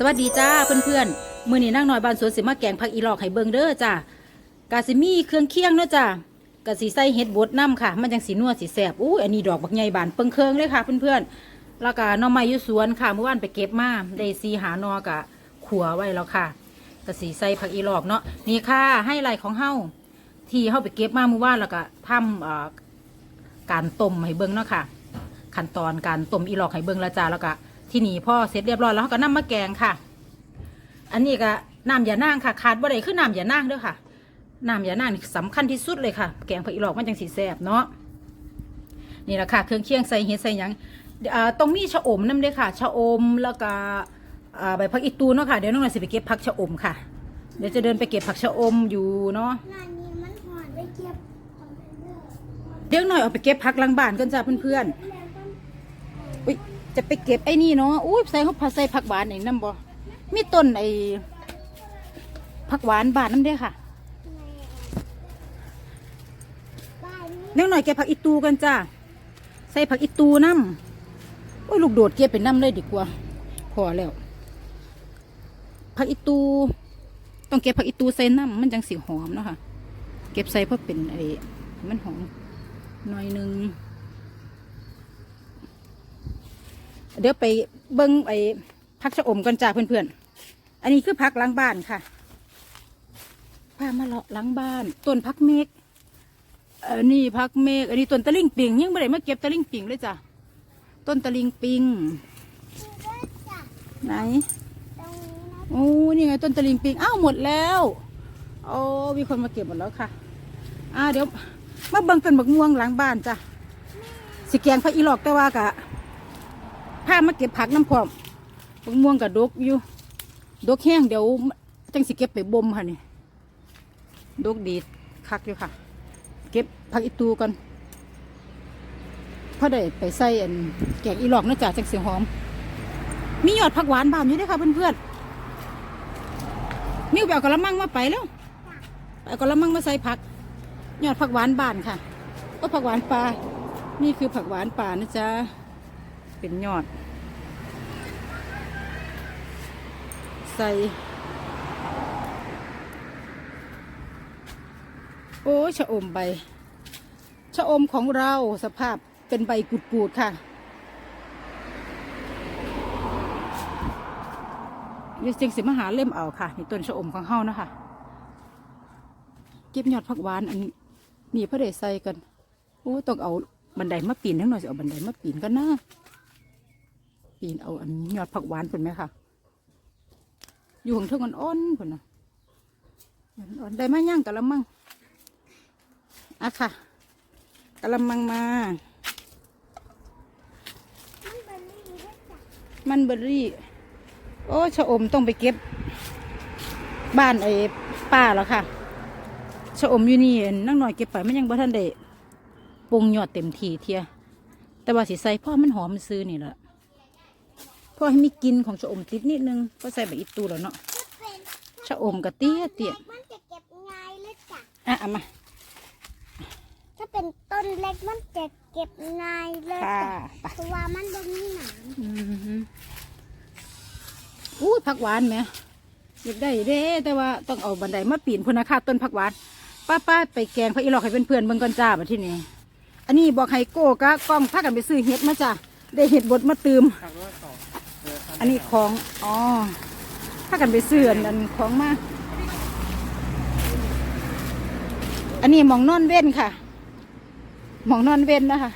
สวัสดีจ้าเพื่อนๆ มื้อนี้นั่งหน่อยบ้านสวนสิมาแกงผักอีหลอกให้เบิ่งเด้อจ้ากาสิมีเครื่องเคียงเนาะจ้ากะสิใส่เห็ดบดน้ำค่ะ มันจังสีนัวสีแสบอู้อันนี้ดอกบักใหญ่บานเปิงเคิงเลยค่ะเพื่อนๆ แล้วก็หน่อไม้อยู่สวนค่ะเมื่อวานไปเก็บมาได้ซีหาหนอกะขัวไว้แล้วค่ะกะสิใส่ผักอีหลอกเนาะนี่ค่ะให้ไลายของเฮาที่เฮาไปเก็บมาเมื่อวานแล้วก็ทำการต้มให้เบิ่งเนาะค่ะ ขั้นตอนการต้มอีหลอกให้เบิ่งละจ้าแล้วก็ ที่นี่พ่อเสร็จเรียบร้อยแล้วเขาก็นำมาแกงค่ะ อันนี้ก็น้ำยานางค่ะ ขาดบ่ได้คือน้ำยานางเด้อค่ะน้ำยานางนี่สำคัญที่สุดเลยค่ะ แกงผักอีหลอกมันจังสีแซ่บเนาะนี่แหละค่ะ เครื่องเคียงใส่เห็ดใส่หยังอ่าต้องมีชะอมน้ำเด้อค่ะชะอมแล้วก็อ่าใบผักอีตูนเนาะค่ะเดี๋ยวน้องหน่อยสิไปเก็บผักชะอมค่ะ เดี๋ยวจะเดินไปเก็บผักชะอมอยู่เนาะงานนี้มันหอนไปเก็บของเพื่อนเดี๋ยวหน่อยเอาไปเก็บผักหลังบ้านกันจ้าเพื่อนๆแล้วก็อุ๊ย จะไปเก็บไอ้นี่เนาะอุ้ยใส่เขาผัดใส่ผักหวานไอ้น้ำบ่มีต้นไอ้ผักหวานบานน้ำเด้ค่ะบ้านนี้เล็กหน่อยเก็บผักอีตูกันจ้าใส่ผักอีตูน้ำโอ้ยลูกโดดเก็บเป็นน้ำเลยดีกว่า พอแล้วผักอีตู ต้องเก็บผักอีตูใส่น้ำมันจังสีหอมเนาะค่ะ เก็บใส่เพราะเป็นไอ้มันหอมหน่อยหนึง เดี๋ยวไปเบิ้งไอ้พักชะอมกันจ้าเพื่อนๆ อันนี้คือพักล้างบ้านค่ะพามาเลาะล้างบ้าน ต้นพักเมกอันนี้พักเมกอันนี้ต้นตะลิงปิงยังไม่ได้มาเก็บตะลิงปิงเลยจ้ะต้นตะลิงปิงไหนโอ้นี่ไงต้นตะลิงปิงอ้าวหมดแล้วโอ้มีคนมาเก็บหมดแล้วค่ะอ่าเดี๋ยวมาเบิ่งต้นบักม่วงหลังบ้านจ้ะสิแกงผักอีหลอกแต่ว่ากะ พามาเก็บผักน้ำพร้อมบักม่วงกับดกอยู่ดกแห้งเดี๋ยวจังสิเก็บไปบ่มค่ะนี่ดกดีคักอยู่ค่ะ เก็บผักอีตูกันพอได้ไปใส่อันแกงอีหลอกเนาะจ้ะจังสีหอม มียอดผักหวานบานอยู่ด้วยค่ะเพื่อนๆมิวไปเอากระมังมาไปแล้วไปเอากระมังมาใส่ผัก ยอดผักหวานบานค่ะก็ผักหวานปลานี่คือผักหวานป่านะจ๊ะ เป็นยอด ใส่ โอ้ชะอมใบชะอมของเราสภาพเป็นใบกุดๆค่ะเดี๋ยวจึงสิมาหาเล่มเอาค่ะนี่ต้นชะอมของเฮานะคะเก็บยอดผักหวานอันนี้นี่พระเดชใส่กันโอ้ต้องเอาบันไดมาปีนทั้งหน่อยสิเอาบันไดมาปีนกันนะ ปีนเอาอันยอดผักหวานเป็นไหมคะอยู่ของเท่ากันอ้อนคนนะอ่อนได้ไหมย่างกะละมังอะค่ะกะละมังมา มันเป็นนี่ก็จัดมันเบอรี่ โอ้ชะอมต้องไปเก็บ บ้านไอ้ป้าแล้วค่ะชะอมอยู่นี่นั่งหน่อยเก็บไปมันยังบ่ทันได้ปรุงยอดเต็มทีเทียแต่ว่าสิใส่พ่อมันหอมมันซื้อนี่แหละ เพ่อให้มีกลินของชะอมติดนิดนึงก็ใส่ใบอีตูแล้วเนาะถ้าเป็นชะอมกะเตี้ยเตี้ยมันจะเก็บง่ายเลยจ้ะอะเอามา ถ้าเป็นต้นเล็กมันจะเก็บง่ายเลยค่ะจ้ะไปเพราะว่ามันบ่มีหนามอือหืออู้ผักหวานไหมอยากได้เด้แต่ว่าต้องเอาบันไดมาปีนพุ่นนะคะต้นผักหวานป้าป้าไปแกงพระอีหลอกให้เพื่อนๆเบิ่งก่อนจ้ามาที่นี่อันนี้บอกให้โก้กะกล้องพากันไปซื้อเห็ดมาจ้ะได้เห็ดบดมาตืม อันนี้ของอ๋อพากันไปซื้อนนั้นของมาอันนี้หมองนอนเว้นค่ะหมองนอนเว้นนะคะ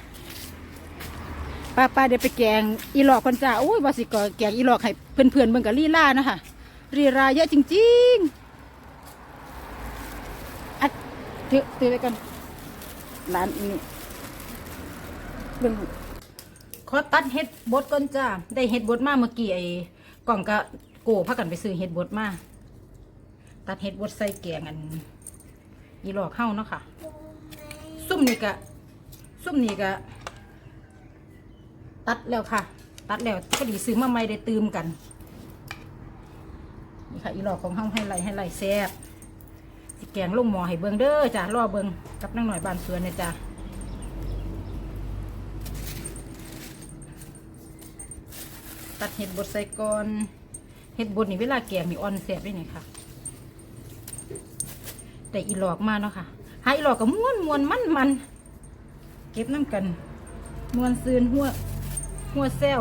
ป้าป้าเดี๋ยวไปแกงอีหลอกก่อนจ้าโอ้ยว่าสิก่อแกงอีหลอกให้เพื่อนๆเบิ่งกับลีลานะคะลีลาเยอะจริงๆอัดถือถือไว้กันร้านนี้เบิ่ง ขอตัดเห็ดบดก่อนจ้า ได้เห็ดบดมาเมื่อกี้ไอ้กล่องกะโก้พักกันไปซื้อเห็ดบดมา ตัดเห็ดบดใส่แกงอันยีหลอกเข้าเนาะค่ะ ซุ่มนี่กะซุ่มนี่กะตัดแล้วค่ะ ตัดแล้วก็ดีซื้อมาใหม่ได้ตืมกัน นี่ค่ะอีหลอกของเฮาให้ไหลให้ไหลแซ่บแกงลงหมอให้เบิงเด้อจ้ะรอเบิงกับนั่งหน่อยบานสวนเนี่ยจ้ะ ตัดเห็ดบดใส่ก่อนเฮ็ดบดนี่เวลาแกงนี่อ่อนแสบด้วยนี่ค่ะ แต่อีหลอกมาเนาะค่ะหาอีหลอกก็ม้วนม้วนมันมันเก็บน้ำกันม้วนซืนหัวหัวแซว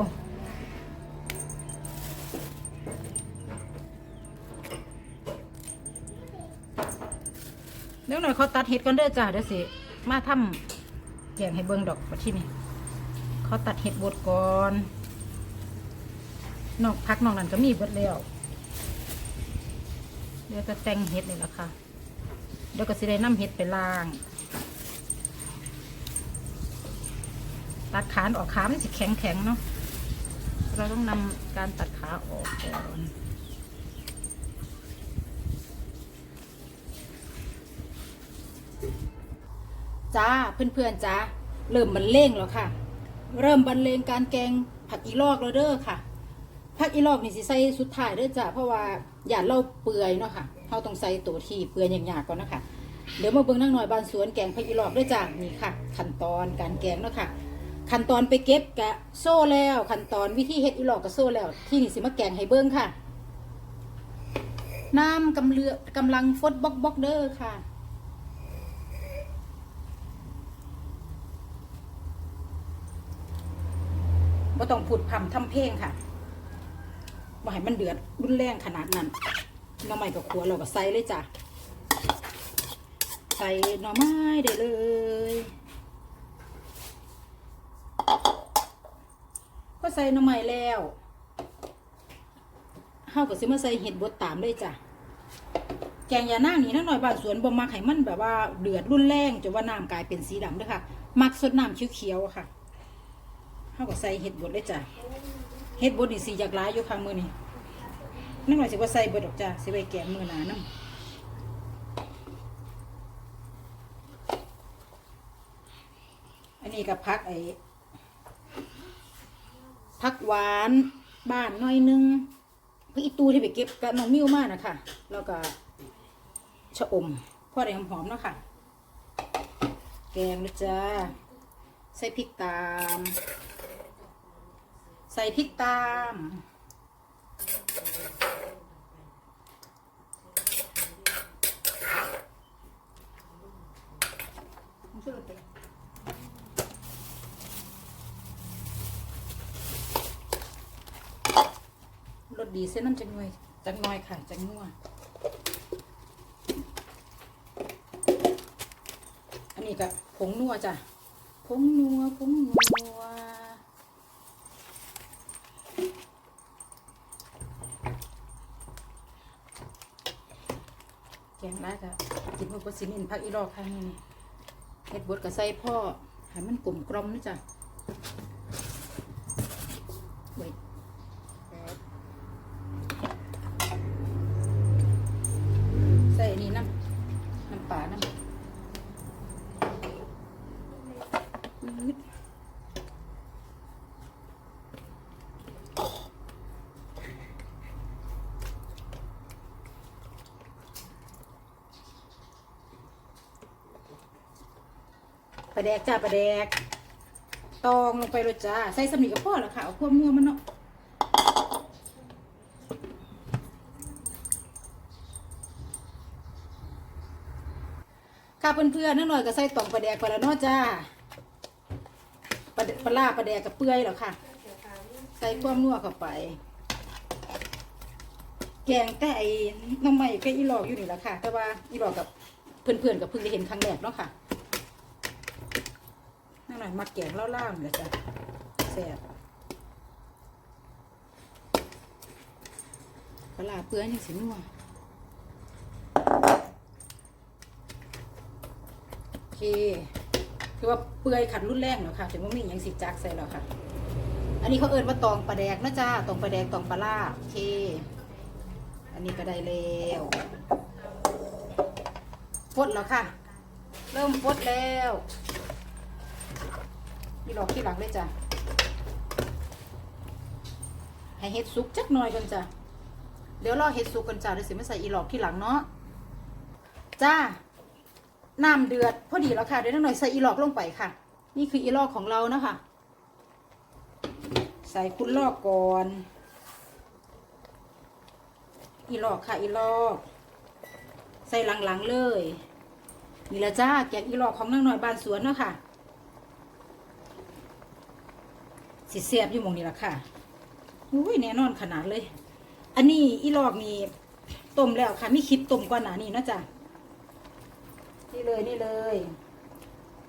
เดี๋ยวหน่อยเขาตัดเห็ดก่อนเด้อจ้าเดี๋ยวสิมาทำแกงให้เบิ่งดอกมาที่นี่เขาตัดเห็ดบดก่อน นอกพักนอกนั้นก็มีเบิดแล้วเดี๋ยวจะแต่งเห็ดนี่แหละค่ะเดี๋ยวก็สิได้น้ำเห็ดไปล้าง ตัดขาออกขามันสิแข็งแข็งเนาะเราต้องนำการตัดขาออกก่อนจ้าเพื่อนๆจ้าเริ่มบรรเลงแล้วค่ะ เริ่มบรรเลงการแกงผักอีลอกแล้วเด้อค่ะ ผักอีลอกนี่สิใส่สุดท้ายเด้อจ้าเพราะว่าอย่าเล่าเปื่อยเนาะค่ะเราต้องใส่ตัวที่เปื่อยอย่างๆก่อนนะคะเดี๋ยวมาเบิ่งนั่งหน่อยบานสวนแกงผักอีลอกเด้วยจ้านี่ค่ะ ขั้นตอนการแกงเนาะค่ะขั้นตอนไปเก็บกะโซ่แล้วขั้นตอนวิธีเฮ็ดอีหลอกกะโซ่แล้ว ที่นี่สิมาแกงให้เบิ่งค่ะ น้ำกำเลือกำลังฟดบล็อกบล็อกเด้อค่ะบ่ต้องพูดพร่ำทำเพลงค่ะ บ่ให้มันเดือดรุนแรงขนาดนั้นน่อไม้กับขัวเราก็ใส่เลยจ้ะใส่หน่อไม้ได้เลยก็ใส่หน่อไม้แล้วเฮาก็สิมาใส่เห็ดบดตามเลยจ้ะแกงยานั่งนี่นักหน่อยบางสวนบ่มักให้มันแบบว่าเดือดรุนแรงจนว่าน้ำกลายเป็นสีดำเด้วยค่ะ มักสดน้ำเขียวๆค่ะเขาก็ใส่เห็ดบดเลยจ้ะ เห็ดบดนี่สีจากหลายอยู่ข้างมือนี่นั่นหมายถึงว่าใส่เบดดอกจ้ะสิไปแกงมือหนาน้ำอันนี้กับพักไอ้พักหวานบ้านหน้อยนึงพี่อีตูที่ไปเก็บกับน้องมิ้วมานะคะแล้วก็ชะอมพ่อได้หอมๆเนาะค่ะ แกงนะจ้าใส่พริกตาม ส่พริกตาม รสดีเส้นน้ำจังหน่อยจังน้อยค่ะจังนัวอันนี้ก็ผงนัวจ้ะผงนัวผงนัว แกงได้ก็กินพวกสินินพักอีรอกค่ะนี่นี่เห็ดบดกับใส่พ่อให้มันกลมกลมนะจ๊ะเว้ยใส่อันนี้น้ำน้ำปลาน้ำ ลาแดกจ้าปลาแดก ตองลงไปเลยจ้า ใส่สำนีกับพ่อแล้วค่ะ เอาพวกมัวมันเนาะค่ะเพื่อนๆนั่นหน่อยก็ใส่ตองปลาแดกไปแล้วเนาะจ้าปลาปลาล่าปลาแดกกับเปื่อยแล้วค่ะ ใส่ความนัวเข้าไป แกงแต่ไอ้น้ำใหม่ก็อีหลอกอยู่นี่แหละค่ะ แต่ว่าอีหลอกกับเพื่อนๆกับเพิ่งได้เห็นครั้งแรกเนาะค่ะ มาแกงเล่าๆนี่แหละจ้ะแซ่บปลาล่าเปื่อยยังสินัวโอเคคือว่าเปื่อยขัดรุ่นแรงแล้วค่ะถึงว่ามีอย่างสิจักใส่แล้วค่ะ อันนี้เขาเอิ้นว่าตองปลาแดกนะจ้าตองปลาแดกตองปลาล่าโอเค อันนี้ก็ได้แล้วฟดแล้วค่ะ เริ่มฟดแล้ว นี่หลอกที่หลังเลยจ้ะให้เห็ดสุกจักหน่อยกันจ้ะเดี๋ยวรอเห็ดสุกกันจ้ะเดี๋ยวสิมาใส่อีหลอกที่หลังเนาะจ้าน้ำเดือดพอดีแล้วค่ะเดี๋ยวหน่อยใส่อีหลอกลงไปค่ะ นี่คืออีหลอกของเรานะคะ ใส่คุณลอกก่อน อีหลอกค่ะอีหลอก ใส่หลังๆเลยนี่ละจ้าแกงอีหลอกของนางหน้อยบ้านสวนเนาะค่ะ สิเสียบอยู่หมองนี้ละค่ะอุ้ยแน่นอนขนาดเลย อันนี้อีหลอกนี่ต้มแล้วค่ะมีคลิปต้มก่อนหนานี่นะจ้ะนี่เลยนี่เลย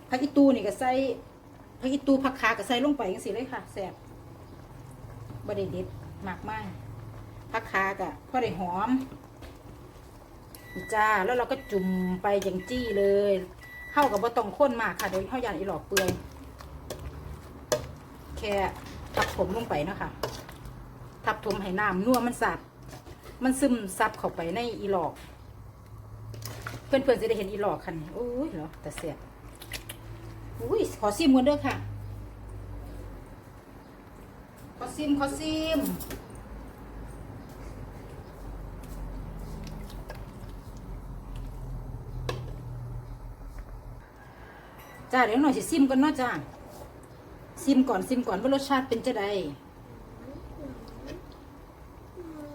ผักอีตูนี่ก็ใส่ผักอีตูผักขาก็ใส่ลงไปอย่างสิเลยค่ะแซ่บบดเด็ดมากมากผักขากะพอได้หอมจ้าแล้วเราก็จุ่มไปอย่างจี้เลยเข้ากับว่าตองข้นมากค่ะเดี๋ยวเข้ายานอีหลอกเปื่อย แค่ทับถมลงไปเนาะคะทับถมให้น้ำนัวมันสับมันซึมซับเข้าไปในอีหลอก เพื่อนๆจะได้เห็นอีหลอกคันโอ้ยเหรอแต่เสียอุ้ยขอซิมกันเด้อค่ะ ขอซิมขอซิมจ้าเดี๋ยวหน่อยสิซิมก่อนเนาะจ้า ซิมก่อนซิมก่อนว่ารสชาติเป็นจะได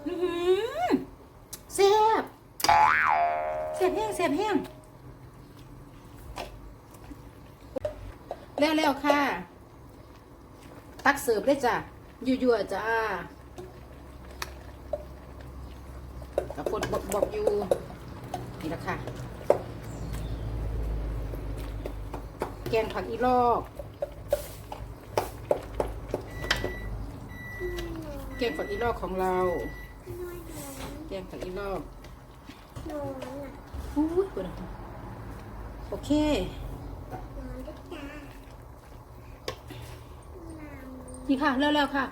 อื้อหือแซ่บแซ่บแห้งแซ่บแห้งแล้วแล้วค่ะ ตักเสิร์ฟได้จ้ะยั่วๆจ้ากับคนบอกบอกอยู่นี่ละค่ะ แกงผักอีลอก แกงผักอีลอกของเรา แกงผักอีลอกนอนอะอู้ยคุณโอเคนอนด้วยจ้านี่ค่ะแล้วแล้วค่ะ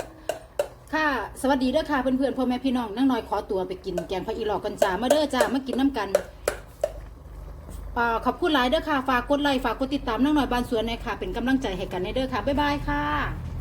ค่ะสวัสดีเด้อค่ะเพื่อนๆพ่อแม่พี่น้องนั่งน้อยขอตัวไปกินแกงผักอีหลอกกันจ้ามาเด้อจ้ามากินน้ำกันอ่าขอบคุณหลายเด้อค่ะ ฝากกดไลค์ฝากกดติดตามนั่งน้อยบานสวนหน่อยค่ะ เป็นกำลังใจให้กันในเด้อค่ะ บ๊ายบายค่ะ